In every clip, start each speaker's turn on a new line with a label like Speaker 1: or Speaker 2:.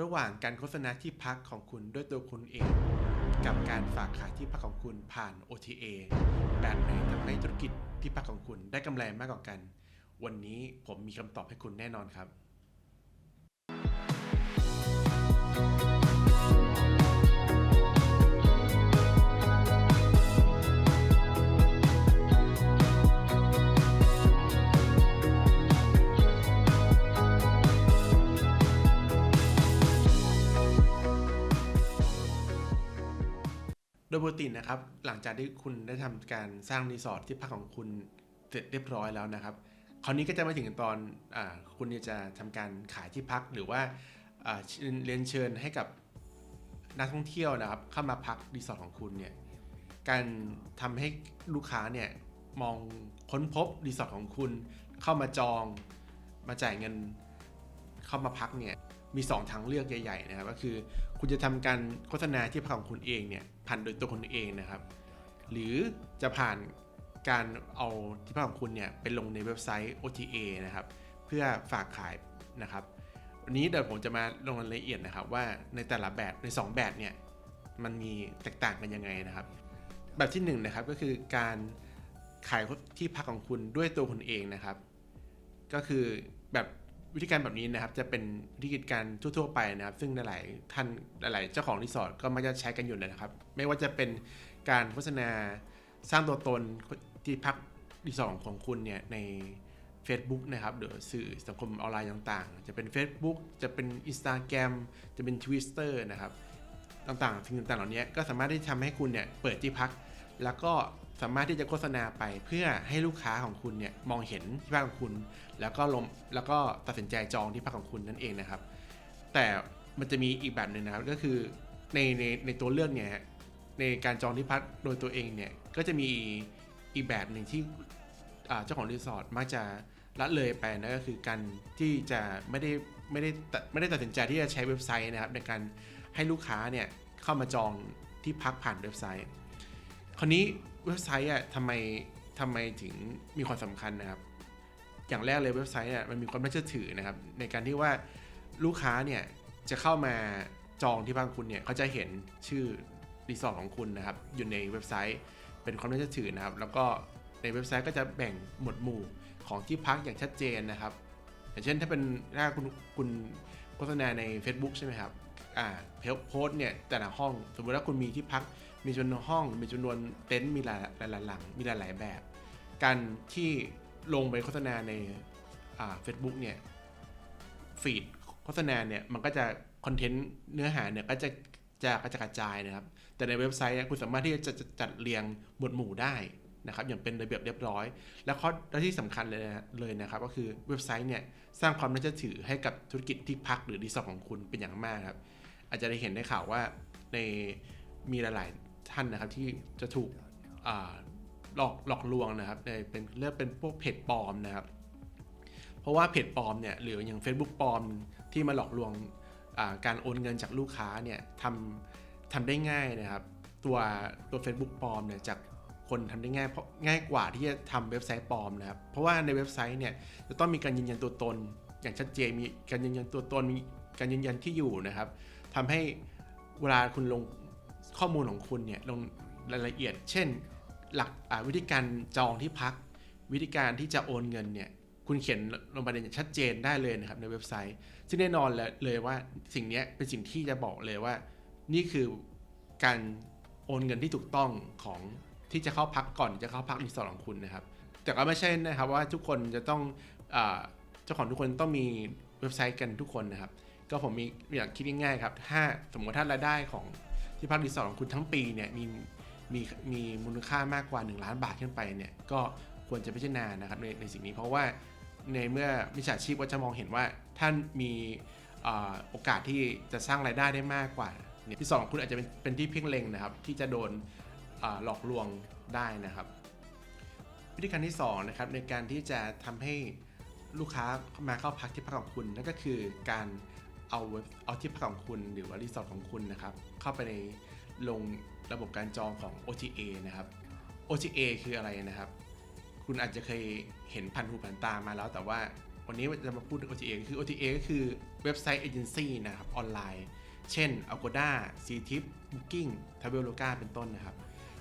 Speaker 1: ระหว่างการโฆษณาที่พักของคุณด้วยตัวคุณเอง กับการฝากขายที่พักของคุณผ่าน OTA แบบไหนทำให้ธุรกิจที่พักของคุณได้กำไรมากกว่ากัน วันนี้ผมมีคำตอบให้คุณแน่นอนครับ ดยปกตินะครับ หลังจากที่คุณได้ทำการสร้างรีสอร์ทที่พักของคุณเสร็จเรียบร้อยแล้วนะครับ คราวนี้ก็จะมาถึงตอนอคุณจะทำการขายที่พักหรือว่าเชิญเรียนเชิญให้กับนักท่องเที่ยวนะครับ เข้ามาพักรีสอร์ทของคุณเนี่ย การทำให้ลูกค้าเนี่ยมองค้นพบรีสอร์ทของคุณ เข้ามาจอง มาจ่ายเงินเข้ามาพักเนี่ย มี 2 ทางเลือกใหญ่ๆนะครับ ก็คือคุณจะทำการโฆษณาที่พักของคุณเองเนี่ยผ่านโดยตัวคุณเองนะครับ หรือจะผ่านการเอาที่พักของคุณเนี่ยไปลงในเว็บไซต์ OTA นะครับ เพื่อฝากขายนะครับวันนี้เดี๋ยวผมจะมาลงรายละเอียดนะครับ ว่าในแต่ละแบบใน 2 แบบเนี่ยมันมีแตกต่างกันยังไงนะครับ แบบที่1นงนะครับก็คือการขายที่พักของคุณด้วยตัวคุณเองนะครับ ก็คือแบบ วิธีการแบบนี้นะครับจะเป็นวิธีการทั่วๆไปนะครับ ซึ่งหลายๆท่านหลายๆเจ้าของรีสอร์ทก็มักจะใช้กันอยู่นะครับ ไม่ว่าจะเป็นการโฆษณาสร้างตัวตนที่พักรีสอร์ทของคุณเนี่ยใน Facebook นะครับหรือสื่อสังคมออนไลน์ต่างๆ จะเป็น Facebook จะเป็น Instagram จะเป็น Twitter นะครับ ต่างๆสิ่งต่างๆเหล่านี้ก็สามารถที่จะทำให้คุณเนี่ยเปิดที่พัก แล้วก็ สามารถที่จะโฆษณาไปเพื่อให้ลูกค้าของคุณเนี่ยมองเห็นที่พักของคุณ แล้วก็ลงแล้วก็ตัดสินใจจองที่พักของคุณนั่นเองนะครับ แต่มันจะมีอีกแบบหนึ่งนะครับก็คือในในในตัวเลือกเนี่ยในการจองที่พักโดยตัวเองเนี่ยก็จะมีอีกแบบหนึ่งที่เจ้าของรีสอร์ทมักจะละเลยไปนะก็คือการที่จะไม่ได้ไม่ได้ตัดไม่ได้ตัดสินใจที่จะใช้เว็บไซต์นะครับ ในการให้ลูกค้าเนี่ยเข้ามาจองที่พักผ่านเว็บไซต์ คราวนี้ เว็บไซต์อะทำไมทำไมถึงมีความสำคัญนะครับ อย่างแรกเลยเว็บไซต์อะมันมีความน่าเชื่อถือนะครับ ในการที่ว่าลูกค้าเนี่ยจะเข้ามาจองที่พักคุณเนี่ยเขาจะเห็นชื่อรีสอร์ทของคุณนะครับ อยู่ในเว็บไซต์เป็นความน่าเชื่อถือนะครับ แล้วก็ในเว็บไซต์ก็จะแบ่งหมวดหมู่ของที่พักอย่างชัดเจนนะครับ อย่างเช่นถ้าเป็นถ้าคุณคุณโฆษณาใน Facebook ใช่ไหมครับอ่าโพสเนี่ยแต่ละห้องสมมติว่าคุณมีที่พัก มีจำนวนห้อง มีจำนวนเต็นท์มีหลายหลายหลัง มีหลายๆแบบ การที่ลงไปโฆษณาในเฟซบุ๊กเนี่ยฟีดโฆษณาเนี่ยมันก็จะคอนเทนต์เนื้อหาเนี่ยก็จะจะกระจายกระจายนะครับ แต่ในเว็บไซต์คุณสามารถที่จะจัดเรียงหมวดหมู่ได้นะครับ อย่างเป็นระเบียบเรียบร้อย และข้อและที่สำคัญเลยนะเลยนะครับ ก็คือเว็บไซต์เนี่ยสร้างความน่าเชื่อถือให้กับธุรกิจที่พักหรือรีสอร์ทของคุณเป็นอย่างมากครับ อาจจะได้เห็นได้ข่าวว่าในมีหลาย ท่านนะครับที่จะถูกหลอกหลอกลวงนะครับในเป็นเรียกเป็นพวกเพจปลอมนะครับ เพราะว่าเพจปลอมเนี่ยหรืออย่าง Facebook ปลอมที่มาหลอกลวงการโอนเงินจากลูกค้าเนี่ยทำทำได้ง่ายนะครับ ตัวตัว Facebook ปลอมเนี่ยจากคนทำได้ง่ายเพราะง่ายกว่าที่จะทำเว็บไซต์ปลอมนะครับ เพราะว่าในเว็บไซต์เนี่ยจะต้องมีการยืนยันตัวตน อย่างชัดเจนมีการยืนยันตัวตนมีการยืนยันที่อยู่นะครับทำให้เวลาคุณลง ข้อมูลของคุณเนี่ยลงรายละเอียด เช่น หลักวิธีการจองที่พัก วิธีการที่จะโอนเงินเนี่ยคุณเขียนลงไปในชัดเจนได้เลยนะครับในเว็บไซต์ ซึ่งแน่นอนเลยว่าสิ่งนี้เป็นสิ่งที่จะบอกเลยว่า นี่คือการโอนเงินที่ถูกต้องของที่จะเข้าพักก่อนจะเข้าพักรีสอร์ทของคุณนะครับ แต่ก็ไม่ใช่นะครับว่าทุกคนจะต้องเจ้าของทุกคนต้องมีเว็บไซต์กันทุกคนนะครับ ก็ผมมีอยากคิดง่ายๆครับถ้าสมมติถ้ารายได้ของ ที่พักรีสอร์ทของคุณทั้งปีเนี่ยมีมีมีมูลค่ามากกว่า 1 ล้านบาทขึ้นไปเนี่ยก็ควรจะพิจารณานะครับในในสิ่งนี้ เพราะว่าในเมื่อมิจฉาชีพก็จะมองเห็นว่าท่านมีโอกาสที่จะสร้างรายได้ได้มากกว่าเนี่ยที่สองคุณอาจจะเป็นเป็นที่เพ่งเล็งนะครับ ที่จะโดนหลอกลวงได้นะครับ วิธีการที่สองนะครับในการที่จะทำให้ลูกค้ามาเข้าพักที่พักของคุณนั่นก็คือการ เอาเอาที่พักของคุณหรือว่ารีสอร์ทของคุณนะครับ เข้าไปในลงระบบการจองของ OTA นะครับ OTA คืออะไรนะครับ คุณอาจจะเคยเห็นพันหูพันตามาแล้ว แต่ว่าวันนี้จะมาพูดถึง OTA คือ OTA ก็คือเว็บไซต์เอเจนซี่นะครับออนไลน์ เช่น Agoda Ctip Booking Traveloka เป็นต้นนะครับ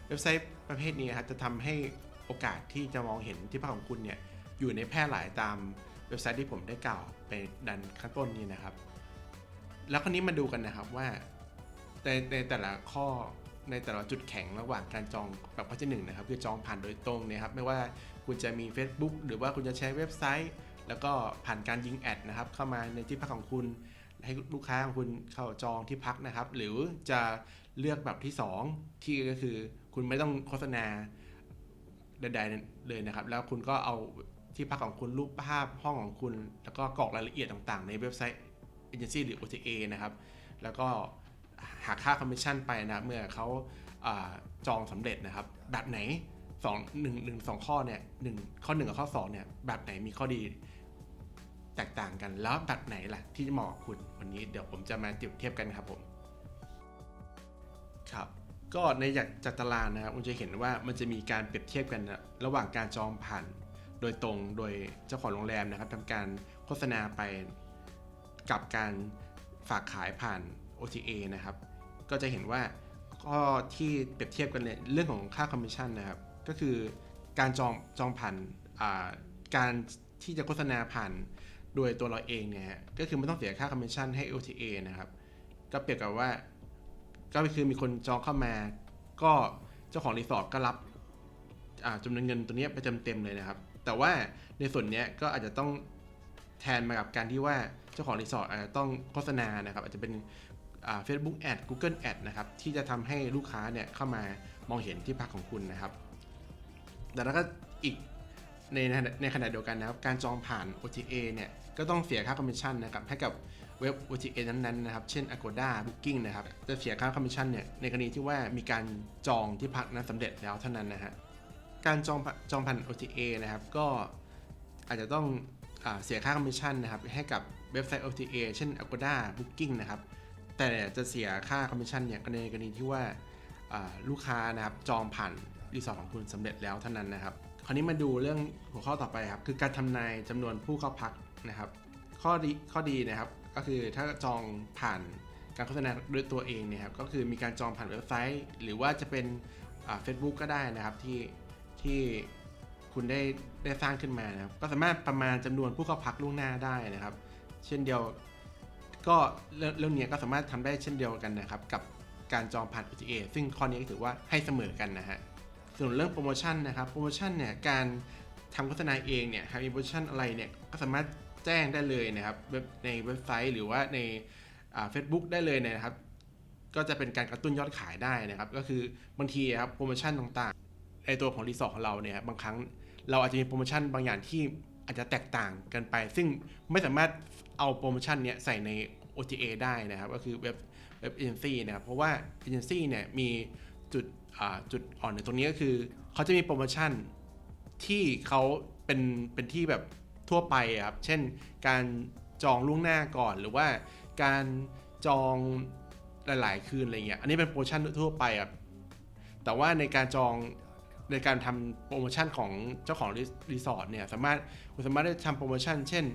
Speaker 1: เว็บไซต์ประเภทนี้ครับจะทำให้โอกาสที่จะมองเห็นที่พักของคุณเนี่ยอยู่ในแพร่หลายตามเว็บไซต์ที่ผมได้กล่าวไปดันข้างต้นนี้นะครับ แล้วคราวนี้มาดูกันนะครับว่าในในแต่ละข้อในแต่ละจุดแข็งระหว่างการจองแบบข้อที่หนึ่งนะครับคือจองผ่านโดยตรงนี่ยครับไม่ว่าคุณจะมี Facebook หรือว่าคุณจะใช้เว็บไซต์ แล้วก็ผ่านการยิงแอดนะครับเข้ามาในที่พักของคุณให้ลูกค้าของคุณเข้าจองที่พักนะครับ หรือจะเลือกแบบที่ 2 ที่ก็คือคุณไม่ต้องโฆษณาใดๆเลยนะครับ แล้วคุณก็เอาที่พักของคุณรูปภาพห้องของคุณ แล้วก็กรอกรายละเอียดต่างๆ ในเว็บไซต์ เอเจนซี่หรือ OTA นะครับ แล้วก็หักค่าคอมมิชชั่นไปนะครับเมื่อเขาอาจองสำเร็จนะครับ แบบไหนสองหนึ่งหนึ่งสองข้อเนี่ยหนึ่งข้อหนึ่งกับข้อสองเนี่ยแบบไหนมีข้อดีแตกต่างกันแล้วแบบไหนล่ะที่เหมาะกับคุณวันนี้เดี๋ยวผมจะมาเปรียบเทียบกันครับผมครับก็ในจากจากตารางนะครับคุณจะเห็นว่ามันจะมีการเปรียบเทียบกันนะระหว่างการจองผ่าน โดยตรงโดยเจ้าของโรงแรมนะครับทำการโฆษณาไป กับการฝากขายผ่าน OTA นะครับ ก็จะเห็นว่าข้อที่เปรียบเทียบกันเนี่ยเรื่องของค่าคอมมิชชั่นนะครับ ก็คือการจองจองผ่านการที่จะโฆษณาผ่านโดยตัวเราเองเนี่ยก็คือไม่ต้องเสียค่าคอมมิชชั่นให้ OTA นะครับ ก็เปรียบกับว่า ก็คือมีคนจองเข้ามา ก็เจ้าของรีสอร์ทก็รับจำนวนเงินตัวนี้ไปเต็มๆเลยนะครับ แต่ว่าในส่วนนี้ก็อาจจะต้อง แทนมากับการที่ว่าเจ้าของรีสอร์ทอาจจะต้องโฆษณานะครับอาจจะเป็นอ่า Facebook Ad Google Ad นะครับที่จะทำให้ลูกค้าเนี่ยเข้ามามองเห็นที่พักของคุณนะครับ แต่แล้วก็อีกในในขณะเดียวกันนะครับการจองผ่าน OTA เนี่ยก็ต้องเสียค่าคอมมิชชั่นนะครับให้กับเว็บ OTA นั้นๆนะครับ เช่น Agoda Booking นะครับจะเสียค่าคอมมิชชั่นเนี่ยในกรณีที่ว่ามีการจองที่พักนั้นสำเร็จแล้วเท่านั้นนะฮะการจองผ่านจองผ่าน OTA นะครับก็อาจจะต้อง เสียค่าคอมมิชชั่นนะครับให้กับเว็บไซต์ OTA เช่น Agoda Booking นะครับ แต่จะเสียค่าคอมมิชชั่นเนี่ยก็ในกรณีที่ว่าอ่าลูกค้านะครับจองผ่านรีสอร์ทของคุณสำเร็จแล้วเท่านั้นนะครับ คราวนี้มาดูเรื่องหัวข้อต่อไปครับคือการทำนายจำนวนผู้เข้าพักนะครับ ข้อดีข้อดีนะครับก็คือถ้าจองผ่านการโฆษณาด้วยตัวเองเนี่ยครับก็คือมีการจองผ่านเว็บไซต์ หรือว่าจะเป็นเฟซบุ๊กก็ได้นะครับที่ที่ คุณได้ได้สร้างขึ้นมานะครับ ก็สามารถประมาณจำนวนผู้เข้าพักล่วงหน้าได้นะครับ เช่นเดียวก็เรื่องเรื่องนี้ก็สามารถทำได้เช่นเดียวกันนะครับ กับการจองผ่าน OTA ซึ่งข้อนี้ก็ถือว่าให้เสมอกันนะฮะส่วนเรื่องโปรโมชั่นนะครับโปรโมชั่นเนี่ยการทำโฆษณาเองเนี่ยหากมีโปรโมชั่นอะไรเนี่ยก็สามารถแจ้งได้เลยนะครับเว็บในเว็บไซต์หรือว่าในเฟซบุ๊กได้เลยนะครับ ก็จะเป็นการกระตุ้นยอดขายได้นะครับ ก็คือบางทีครับโปรโมชั่นต่างๆในตัวของรีสอร์ทของเราเนี่ยบางครั้ง เราอาจจะมีโปรโมชั่นบางอย่างที่อาจจะแตกต่างกันไป ซึ่งไม่สามารถเอาโปรโมชั่นเนี้ยใส่ใน OTA ได้นะครับ ก็คือเว็บเว็บเอเจนซี่นะครับ เพราะว่าเอเจนซี่เนี่ยมีจุดอ่าจุดอ่อนในตรงนี้ก็คือ เขาจะมีโปรโมชั่นที่เขาเป็นเป็นที่แบบทั่วไปอะครับ เช่นการจองล่วงหน้าก่อนหรือว่าการจองหลาย ๆ คืนอะไรเงี้ย อันนี้เป็นโปรโมชั่นทั่วไปครับ แต่ว่าในการจอง ในการทำโปรโมชั่นของเจ้าของรีสอร์ทเนี่ยสามารถคุณสามารถได้ทำโปรโมชั่น เช่น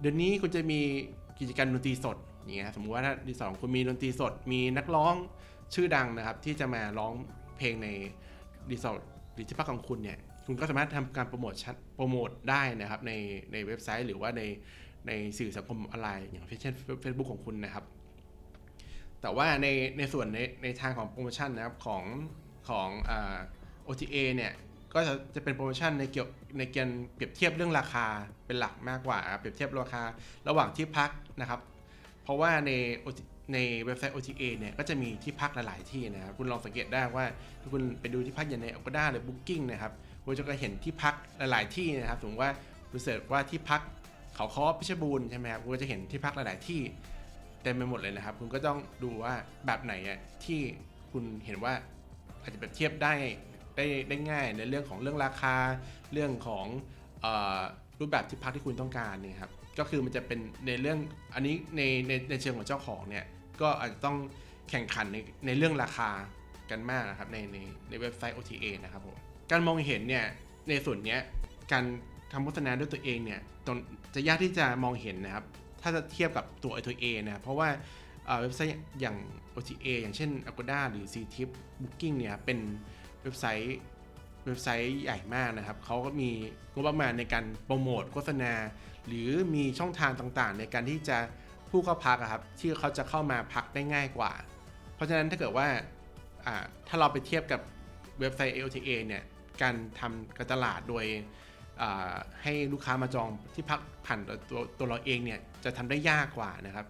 Speaker 1: เดือนนี้คุณจะมีกิจกรรมดนตรีสดอย่างเงี้ยสมมุติว่าถ้ารีสอร์ทคุณมีดนตรีสด มีนักร้องชื่อดังนะครับ ที่จะมาร้องเพลงในรีสอร์ทหรือที่พักของคุณเนี่ยคุณก็สามารถทำการโปรโมทโปรโมทได้นะครับในในเว็บไซต์หรือว่าในในสื่อสังคมออนไลน์อย่างเช่น Facebook ของคุณนะครับ แต่ว่าในในส่วนในในทางของโปรโมชั่นนะครับของของอ่า OTA เนี่ยก็จะจะเป็นโปรโมชั่นในเกี่ยวในเกณฑ์เปรียบเทียบเรื่องราคาเป็นหลักมากกว่าครับเปรียบเทียบราคาระหว่างที่พักนะครับ เพราะว่าในในเว็บไซต์ OTA เนี่ยก็จะมีที่พักหลาย ๆ ที่นะครับคุณลองสังเกตได้ว่าถ้าคุณไปดูที่พักอย่างใน Agoda หรือ Booking นะครับคุณจะก็เห็นที่พักหลาย ๆ ที่นะครับสมมติว่าคุณเสิร์ชว่าที่พักเขาคอพิชบูรณ์ใช่ไหมครับคุณก็จะเห็นที่พักหลาย ๆ ที่เต็มไปหมดเลยนะครับ คุณก็ต้องดูว่าแบบไหนที่คุณเห็นว่าอาจจะเปรียบเทียบได้ ได้ได้ง่ายในเรื่องของเรื่องราคาเรื่องของออรูปแบบที่พักที่คุณต้องการนี่ครับก็คือมันจะเป็นในเรื่องอันนี้ในในในเชิงของเจ้าของเนี่ยก็อาจจะต้องแข่งขันในในเรื่องราคากันมากนะครับในในในเว็บไซต์ OTA นะครับผมการมองเห็นเนี่ยในส่วนเนี้ยการทำโฆษณาด้วยตัวเองเนี่ยจะยากที่จะมองเห็นนะครับ ถ้าจะเทียบกับตัวตัว A นะเพราะว่าเอ่อเว็บไซต์อย่าง OTA อย่างเช่น Agoda หรือ Ctip Booking เนี่ยเป็น เว็บไซต์เว็บไซต์ใหญ่มากนะครับ เขาก็มีงบประมาณในการโปรโมทโฆษณา หรือมีช่องทางต่างๆ ในการที่จะผู้เข้าพักครับที่เขาจะเข้ามาพักได้ง่ายกว่า เพราะฉะนั้นถ้าเกิดว่าถ้าเราไปเทียบกับเว็บไซต์ OTA เนี่ยการทำการตลาดโดยให้ลูกค้ามาจองที่พักผ่านตัวตัวเราเองเนี่ยจะทำได้ยากกว่านะครับ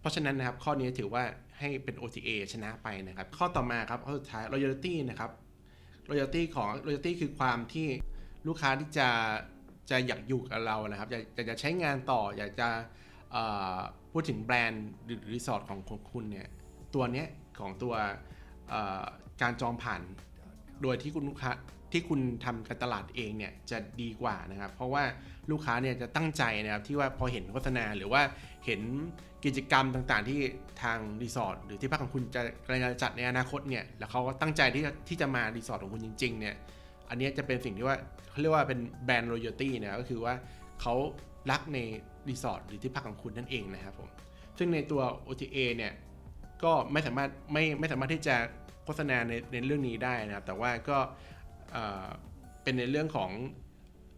Speaker 1: เพราะฉะนั้นนะครับข้อนี้ถือว่า ให้เป็น OTA ชนะไปนะครับ ข้อต่อมาครับข้อสุดท้าย loyalty นะครับ loyalty ของ loyalty คือความที่ลูกค้าที่จะจะอยากอยู่กับเรานะครับอยากอยากจะใช้งานต่ออยากจะพูดถึงแบรนด์หรือรีสอร์ทของของคุณเนี่ยตัวเนี้ยของตัวการจองผ่าน โดยที่คุณลูกค้า ที่คุณทำการตลาดเองเนี่ยจะดีกว่านะครับ เพราะว่าลูกค้าเนี่ยจะตั้งใจนะครับที่ว่าพอเห็นโฆษณาหรือว่าเห็นกิจกรรมต่างๆ ที่ทางรีสอร์ทหรือที่พักของคุณจะกำลังจะจัดในอนาคตเนี่ยแล้วเขาก็ตั้งใจที่จะที่จะมารีสอร์ทของคุณจริงๆเนี่ยอันนี้จะเป็นสิ่งที่ว่าเขาเรียกว่าเป็นแบรนด์ loyalty นะก็คือว่าเขารักในรีสอร์ทหรือที่พักของคุณนั่นเองนะครับผมซึ่งในตัว OTA เนี่ยก็ไม่สามารถไม่ไม่สามารถที่จะโฆษณาในในเรื่องนี้ได้นะครับ แต่ว่าก็ เป็นในเรื่องของ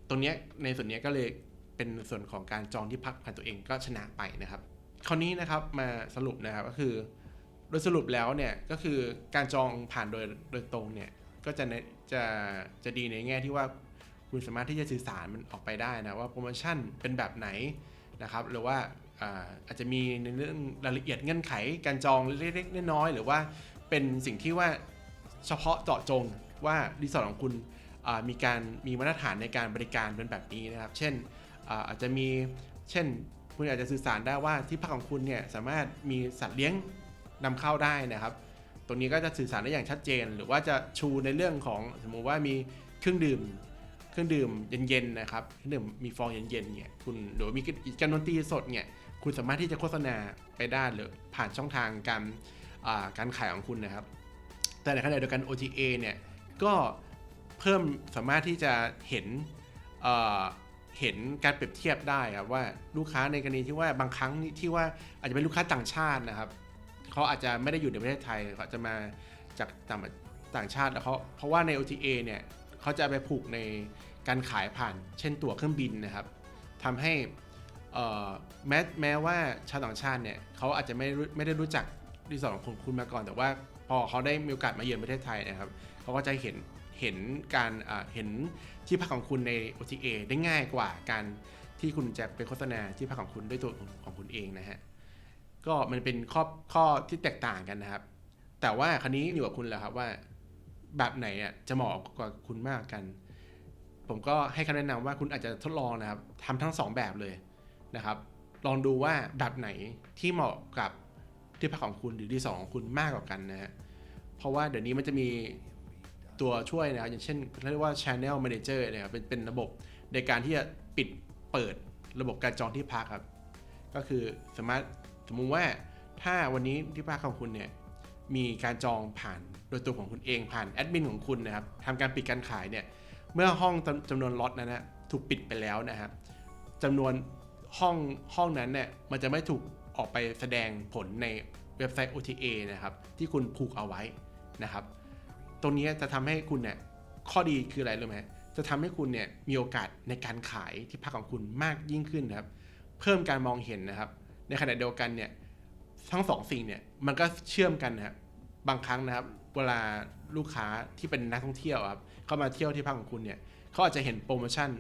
Speaker 1: ตรงเนี้ยในส่วนเนี้ยก็เลยเป็นส่วนของการจองที่พักผ่านตัวเองก็ชนะไปนะครับ คราวนี้นะครับมาสรุปนะครับก็คือ โดยสรุปแล้วเนี่ยก็คือการจองผ่านโดยโดยตรงเนี่ยก็จะในจะจะดีในแง่ที่ว่าคุณสามารถที่จะสื่อสารมันออกไปได้นะว่าโปรโมชั่นเป็นแบบไหนนะครับหรือว่าอ่าอาจจะมีในเรื่องรายละเอียดเงื่อนไข การจองเล็กๆน้อยๆหรือว่าเป็นสิ่งที่ว่าเฉพาะเจาะจง ว่ารีสอร์ทของคุณมีการมีมาตรฐานในการบริการเป็นแบบนี้นะครับ เช่นอาจจะมีเช่นคุณอาจจะสื่อสารได้ว่าที่พักของคุณเนี่ยสามารถมีสัตว์เลี้ยงนำเข้าได้นะครับ ตรงนี้ก็จะสื่อสารได้อย่างชัดเจน หรือว่าจะชูในเรื่องของสมมุติว่ามีเครื่องดื่ม เครื่องดื่มเย็นๆนะครับเครื่องดื่มมีฟองเย็นๆเนี่ยคุณหรือมีการดนตรีสดเนี่ยคุณสามารถที่จะโฆษณาไปได้หรือผ่านช่องทางการการขายของคุณนะครับ แต่ในขณะเดียวกัน OTA เนี่ย ก็เพิ่มสามารถที่จะเห็นเเห็นการเปรียบเทียบได้ครับว่าลูกค้าในกรณีที่ว่าบางครั้งที่ว่าอาจจะเป็นลูกค้าต่างชาตินะครับเขาอาจจะไม่ได้อยู่ในประเทศไทยเขาจะมาจากต่างต่างชาติแล้วเขาเพราะว่าใน OTA เนี่ยเขาจะไปผูกในการขายผ่าน เช่นตั๋วเครื่องบินนะครับทำให้แม้แม้ว่าชาวต่างชาติเนี่ยเขาอาจจะไม่รู้ไม่ได้รู้จักรีสอร์ทของคุณคุณมาก่อน แต่ว่าพอเขาได้มีโอกาสมาเยือนประเทศไทยนะครับ เขาก็จะเห็นเห็นการเห็นที่พักของคุณใน OTA ได้ง่ายกว่าการที่คุณจะไปโฆษณาที่พักของคุณด้วยตัวของคุณเองนะฮะก็มันเป็นข้อข้อที่แตกต่างกันนะครับ แต่ว่าคราวนี้อยู่กับคุณแล้วครับว่าแบบไหนอะจะเหมาะกว่าคุณมากกัน ผมก็ให้คำแนะนำว่าคุณอาจจะทดลองนะครับทำทั้งสองแบบเลยนะครับ ลองดูว่าแบบไหนที่เหมาะกับที่พักของคุณหรือที่สองของคุณมากกว่ากันนะฮะเพราะว่าเดี๋ยวนี้มันจะมี ตัวช่วยนะครับอย่างเช่นเรียกว่า Channel Manager นะครับเป็นเป็นระบบในการที่จะปิดเปิดระบบการจองที่พักครับ ก็คือสามารถสมมุติว่าถ้าวันนี้ที่พักของคุณเนี่ยมีการจองผ่านโดยตัวของคุณเองผ่านแอดมินของคุณนะครับทำการปิดการขายเนี่ยเมื่อห้องจำจำนวนล็อตนั้นนะถูกปิดไปแล้วนะครับจำนวนห้องห้องนั้นเนี่ยมันจะไม่ถูกออกไปแสดงผลในเว็บไซต์ OTA นะครับที่คุณผูกเอาไว้นะครับ รงนี้จะทำให้คุณเนี่ยข้อดีคืออะไรรู้ไหมจะทำให้คุณเนี่ยมีโอกาสในการขายที่พักของคุณมากยิ่งขึ้นนะครับ เพิ่มการมองเห็นนะครับ ในขณะเดียวกันเนี่ยทั้งสองสิ่งเนี่ยมันก็เชื่อมกันนะครับบางครั้งนะครับ เวลาลูกค้าที่เป็นนักท่องเที่ยวครับเข้ามาเที่ยวที่พักของคุณเนี่ยเขาอาจจะเห็นโปรโมชั่น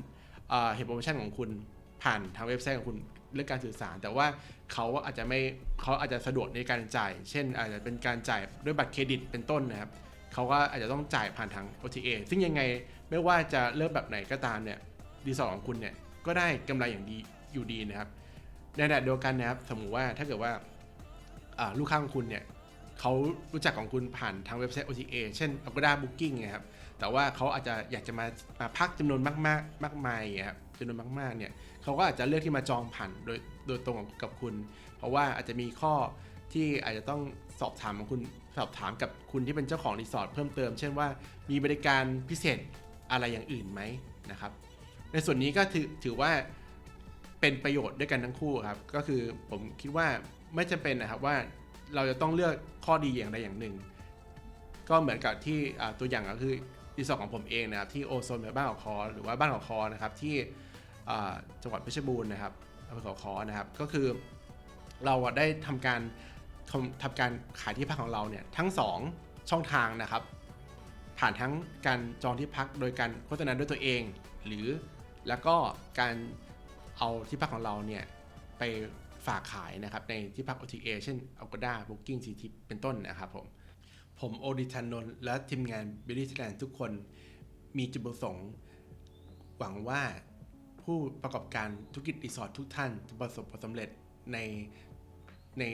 Speaker 1: เอ่อเห็นโปรโมชั่นของคุณผ่านทางเว็บไซต์ของคุณเรื่องการสื่อสาร แต่ว่าเขาอาจจะไม่เขาอาจจะสะดวกในการจ่าย เช่น อาจจะเป็นการจ่ายด้วยบัตรเครดิตเป็นต้นนะครับ เขาก็อาจจะต้องจ่ายผ่านทาง OTA ซึ่งยังไงไม่ว่าจะเริ่มแบบไหนก็ตามเนี่ยรีสอร์ทของคุณเนี่ยก็ได้กำไรอย่างดีอยู่ดีนะครับ ในขณะเดียวกันนะครับ สมมุติว่าถ้าเกิดว่าลูกค้าของคุณเนี่ยเขารู้จักของคุณผ่านทางเว็บไซต์ OTA เช่น Agoda Booking นะครับ แต่ว่าเขาอาจจะอยากจะมามาพักจำนวนมากๆมากมายอย่างเงี้ยครับจำนวนมาก ๆ เนี่ยเขาก็อาจจะเลือกที่มาจองผ่านโดยโดยตรงกับคุณ เพราะว่าอาจจะมีข้อ ที่อาจจะต้องสอบถามของคุณสอบถามกับคุณที่เป็นเจ้าของรีสอร์ทเพิ่มเติม เช่นว่ามีบริการพิเศษอะไรอย่างอื่นไหมนะครับ ในส่วนนี้ก็ถือถือว่าเป็นประโยชน์ด้วยกันทั้งคู่ครับ ก็คือผมคิดว่าไม่จำเป็นนะครับว่าเราจะต้องเลือกข้อดีอย่างใดอย่างหนึ่ง ก็เหมือนกับที่ตัวอย่างก็คือรีสอร์ทของผมเองนะครับที่โอโซนบ้านเขาคอหรือว่าบ้านเขาคอนะครับที่จังหวัดเพชรบูรณ์นะครับอำเภอเขาคอนะครับ ก็คือเราได้ทำการ ทำทำการขายที่พักของเราเนี่ยทั้งสองช่องทางนะครับ ผ่านทั้งการจองที่พักโดยการโฆษณาด้วยตัวเอง หรือแล้วก็การเอาที่พักของเราเนี่ยไปฝากขายนะครับในที่พัก OTA เช่น Agoda Booking c t เป็นต้นนะครับผม ผมโอดิชันนนและทีมงาน b i l l y Thailand ทุกคนมีจุดประสงค์ หวังว่าผู้ประกอบการธุรกิจรีสอร์ททุกท่านจะประสบผลสำเร็จใน ใน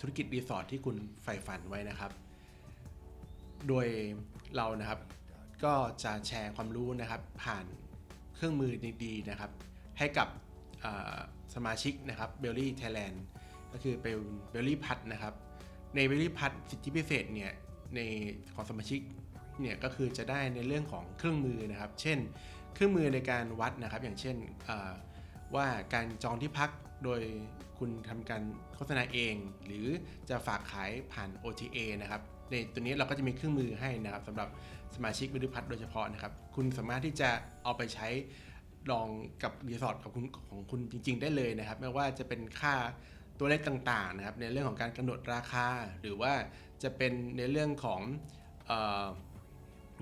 Speaker 1: ธุรกิจรีสอร์ทที่คุณใฝ่ฝันไว้นะครับ โดยเรานะครับก็จะแชร์ความรู้นะครับ ผ่านเครื่องมือดีๆนะครับ ให้กับสมาชิกนะครับเบลลี่ไทยแลนด์ก็คือเป็นเบลลี่พัดนะครับ ในเบลลี่พัดสิทธิพิเศษเนี่ยในของสมาชิกเนี่ยก็คือจะได้ในเรื่องของเครื่องมือนะครับ เช่น เครื่องมือในการวัดนะครับ อย่างเช่นว่าการจองที่พัก โดยคุณทำการโฆษณาเอง หรือจะฝากขายผ่าน OTA นะครับในตัวนี้เราก็จะมีเครื่องมือให้นะครับสำหรับสมาชิกวิดิพัฒน์โดยเฉพาะนะครับ คุณสามารถที่จะเอาไปใช้ลองกับรีสอร์ทของคุณของคุณจริง ๆ ได้เลยนะครับ ไม่ว่าจะเป็นค่าตัวเลขต่างๆนะครับ ในเรื่องของการกำหนดราคา หรือว่าจะเป็นในเรื่องของ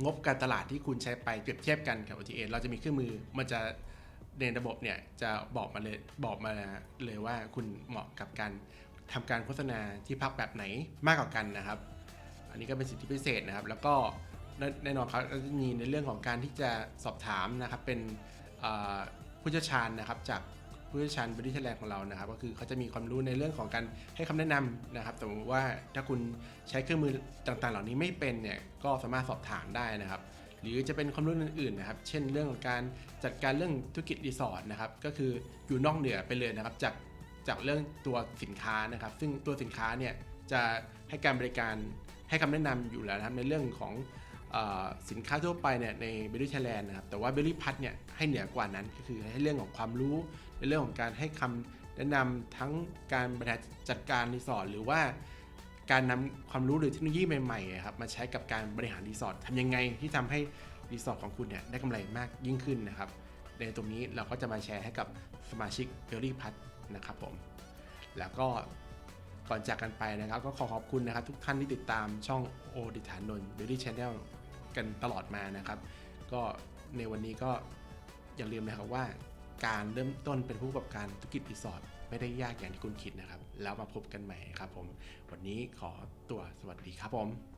Speaker 1: งบการตลาดที่คุณใช้ไปเปรียบเทียบกันกับ OTA เราจะมีเครื่องมือมันจะ ในระบบเนี่ยจะบอกมาเลยบอกมาเลยว่าคุณเหมาะกับการทำการโฆษณาที่พักแบบไหนมากกว่ากันนะครับ อันนี้ก็เป็นสิทธิพิเศษนะครับ แล้วก็แน่นอนครับจะมีในเรื่องของการที่จะสอบถามนะครับเป็นผู้เชี่ยวชาญนะครับจากผู้เชี่ยวชาญบริษัทแลนด์ของเรานะครับ ก็คือเขาจะมีความรู้ในเรื่องของการให้คำแนะนำนะครับสมมติว่าถ้าคุณใช้เครื่องมือต่างๆ เหล่านี้ไม่เป็นเนี่ยก็สามารถสอบถามได้นะครับ หรือจะเป็นความรู้อื่นๆนะครับ เช่นเรื่องการจัดการเรื่องธุรกิจรีสอร์ทนะครับ ก็คืออยู่นอกเหนือไปเลยนะครับ จากจากเรื่องตัวสินค้านะครับ ซึ่งตัวสินค้าเนี่ยจะให้การบริการให้คำแนะนำอยู่แล้วนะครับในเรื่องของสินค้าทั่วไปเนี่ยในเบลลี่ไทยแลนด์นะครับ แต่ว่าเบลลี่พัทเนี่ยให้เหนือกว่านั้นก็คือให้เรื่องของความรู้ในเรื่องของการให้คำแนะนำทั้งการบริหารจัดการรีสอร์ทหรือว่า การนำความรู้หรือเทคโนโลยีใหม่ๆครับมาใช้กับการบริหารรีสอร์ททำยังไงที่ทำให้รีสอร์ทของคุณเนี่ยได้กำไรมากยิ่งขึ้นนะครับในตรงนี้เราก็จะมาแชร์ให้กับสมาชิกเบลลี่พัทนะครับผมแล้วก็ก่อนจากกันไปนะครับ ก็ขอขอบคุณนะครับ ทุกท่านที่ติดตามช่องโอดิฐานนนท์ Beauty Channel กันตลอดมานะครับ ก็ในวันนี้ก็อย่าลืมนะครับว่าการเริ่มต้นเป็นผู้ประกอบการธุรกิจรีสอร์ทไม่ได้ยากอย่างที่คุณคิดนะครับ แล้วมาพบกันใหม่ครับผม วันนี้ขอตัวสวัสดีครับผม